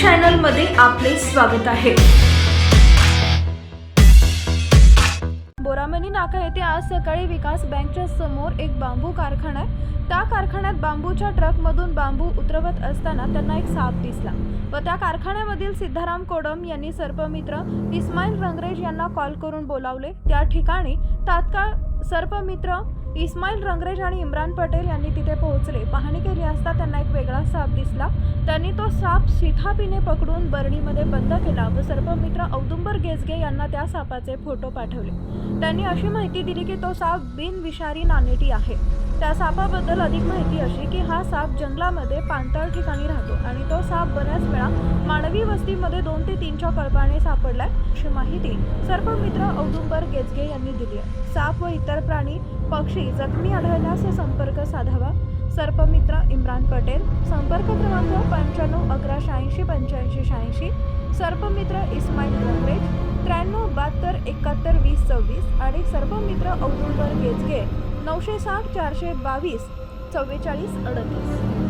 चॅनलमध्ये चॅनलमध्ये आपले स्वागत आहे. बोरामणी नाका येथे आज सकाळी विकास बँकच्या समोर एक बांबू कारखाना आहे. त्या कारखान्यात बांबूच्या ट्रकमधून बांबू उतरवत असताना त्यांना एक साप दिसला व त्या कारखान्यामधील सिद्धाराम कोडम यांनी सर्पमित्र इस्माईल रंगरेज यांना कॉल करून बोलावले. त्या ठिकाणी तात्काळ सर्पमित्र इस्माईल रंगरेज आणि इम्रान पटेल यांनी तिथे पोहोचले. पाहणी केली असता त्यांना एक वेगळा साप दिसला. त्यांनी तो साप शिठापीने पकडून बरणीमध्ये बंद केला व सर्पमित्र औदुंबर गेजगे यांना त्या सापाचे फोटो पाठवले. त्यांनी अशी माहिती दिली की तो साप बिनविषारी नानेटी आहे. त्या सापाबद्दल अधिक माहिती अशी की हा साप जंगलामध्ये पाणतळ ठिकाणी राहतो आणि तो साप बऱ्याच वेळा मानवी वस्तीमध्ये दोन ते तीनच्या कळपाने सापडलाय अशी माहिती सर्पमित्र औदुंबर गेजगे यांनी दिली आहे. साप व इतर प्राणी पक्षी जखमी आढळल्यास संपर्क साधावा. सर्पमित्र इम्रान पटेल संपर्क क्रमांक पंच्याण्णव अकरा शहाऐंशी पंच्याऐंशी शहाऐंशी. सर्पमित्र इस्माईल रंगरेज त्र्याण्णव बहात्तर एकाहत्तर वीस सव्वीस. आणि सर्पमित्र औदुंबर गेजगे नऊशे साठ चारशे बावीस चव्वेचाळीस अडतीस.